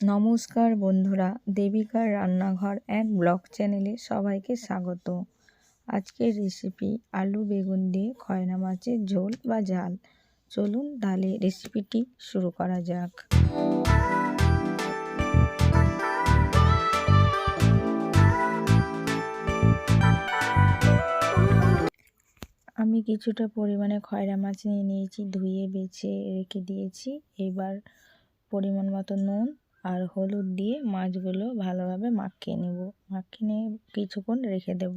নমস্কার বন্ধুরা, দেবিকার রান্নাঘর এক ব্লগ চ্যানেলে সবাইকে স্বাগত। আজকের রেসিপি আলু বেগুন দিয়ে খয়না মাছের ঝোল বা ঝাল। চলুন তাহলে রেসিপিটি শুরু করা যাক। আমি কিছুটা পরিমাণে খয়রা মাছ নিয়ে নিয়েছি, ধুয়ে বেছে রেখে দিয়েছি। এবার পরিমাণ মতো নুন আর হলুদ দিয়ে মাছগুলো ভালোভাবে মাখিয়ে নেব। মাখিয়ে নিয়ে কিছুক্ষণ রেখে দেব।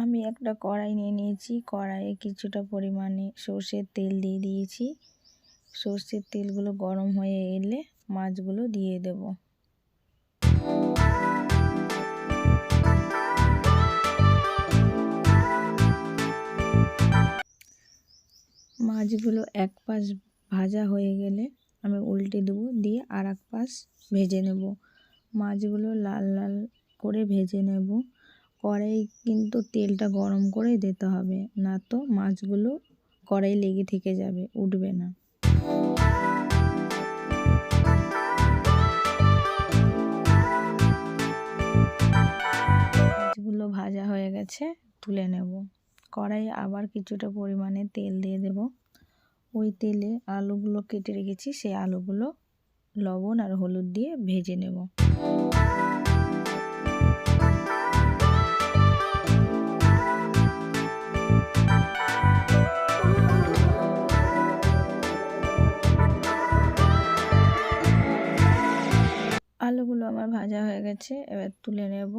আমি একটা কড়াই নিয়ে নিয়েছি। কড়াইয়ে কিছুটা পরিমাণে সর্ষের তেল দিয়ে দিয়েছি। সর্ষের তেলগুলো গরম হয়ে এলে মাছগুলো দিয়ে দেবো। মাছগুলো এক পাশ ভাজা হয়ে গেলে আমি উল্টে দেবো, দিয়ে আর এক পাশ ভেজে নেব। মাছগুলো লাল লাল করে ভেজে নেব। কড়াই কিন্তু তেলটা গরম করে দিতে হবে, না তো মাছগুলো কড়াই লেগে থেকে যাবে, উঠবে না। মাছগুলো ভাজা হয়ে গেছে, তুলে নেব। কড়াই আবার কিছুটা পরিমাণে তেল দিয়ে দেব। ওই তেলে আলুগুলো কেটে রেখেছি, সেই আলুগুলো লবণ আর হলুদ দিয়ে ভেজে নেব। আলুগুলো আমার ভাজা হয়ে গেছে, এবার তুলে নেব।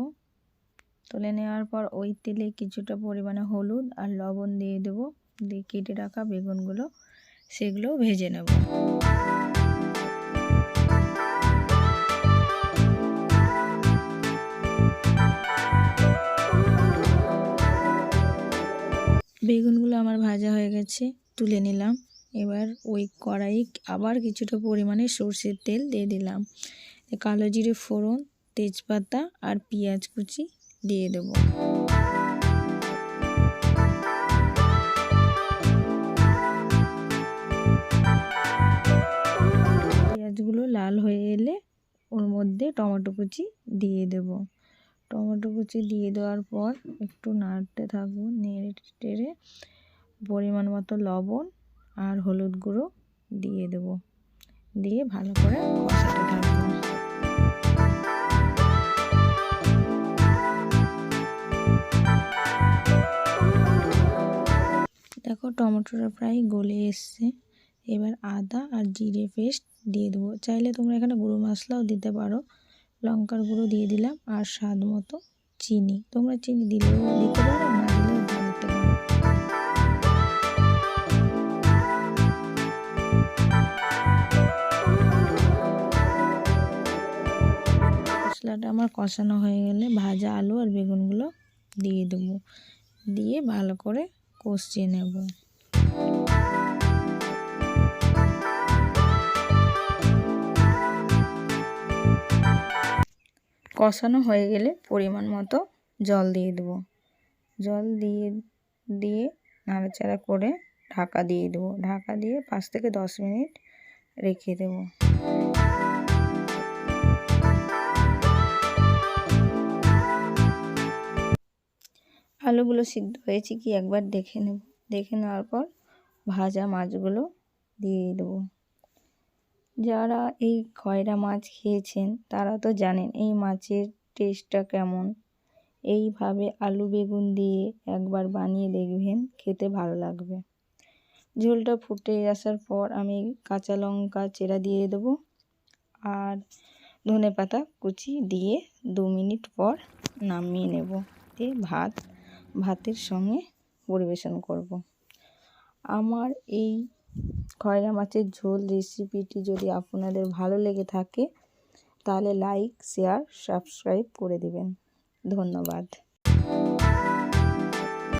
তুলে নেওয়ার পর ওই তেলে কিছুটা পরিমাণে হলুদ আর লবণ দিয়ে দেব। দিয়ে কেটে রাখা বেগুনগুলো সেগুলো ভেজে নেব। বেগুনগুলো আমার ভাজা হয়ে গেছে, তুলে নিলাম। এবার ওই কড়াই আবার কিছুটা পরিমাণে সর্ষের তেল দিয়ে দিলাম। কালো জিরে ফোড়ন, তেজপাতা আর পেঁয়াজ কুচি দিয়ে দেব। পেঁয়াজগুলো লাল হয়ে এলে ওর মধ্যে টমেটো কুচি দিয়ে দেব। টমেটো কুচি দিয়ে দেওয়ার পর একটু নাড়তে থাকব, নেড়ে টেড়ে পরিমাণ মতো লবণ আর হলুদ গুঁড়ো দিয়ে দেব। দিয়ে ভালো করে কষাতে থাকব। দেখো, টমেটোটা প্রায় গলে এসছে। এবার আদা আর জিরে পেস্ট দিয়ে দেবো। চাইলে তোমরা এখানে গুঁড়ো মশলাও দিতে পারো। লঙ্কার গুঁড়ো দিয়ে দিলাম আর স্বাদ মতো চিনি। তোমরা চিনি দিলেও দিতে পারো, না দিতে পারো। মশলাটা আমার কষানো হয়ে গেলে ভাজা আলু আর বেগুনগুলো দিয়ে দেবো। দিয়ে ভালো করে কষিয়ে নেব। কষানো হয়ে গেলে পরিমাণ মতো জল দিয়ে দেবো। জল দিয়ে দিয়ে নাড়াচাড়া করে ঢাকা দিয়ে দেবো। ঢাকা দিয়ে পাঁচ থেকে দশ মিনিট রেখে দেবো। আলুগুলো সিদ্ধ হয়েছে কি একবার দেখে নেব। দেখে নেওয়ার পর ভাজা মাছগুলো দিয়ে দেবো। যারা এই খয়রা মাছ খেয়েছেন তারা তো জানেন এই মাছের টেস্টটা কেমন। এইভাবে আলু বেগুন দিয়ে একবার বানিয়ে দেখবেন খেতে ভালো লাগবে। ঝোলটা ফুটে আসার পর আমি কাঁচা লঙ্কা চেরা দিয়ে দেবো আর ধনে পাতা কুচি দিয়ে দু মিনিট পর নামিয়ে নেব। দিয়ে ভাত ভাতের সঙ্গে পরিবেশন করব। আমার এই খয়রা মাছের ঝোল রেসিপিটি যদি আপনাদের ভালো লেগে থাকে, তাহলে লাইক শেয়ার সাবস্ক্রাইব করে দেবেন ধন্যবাদ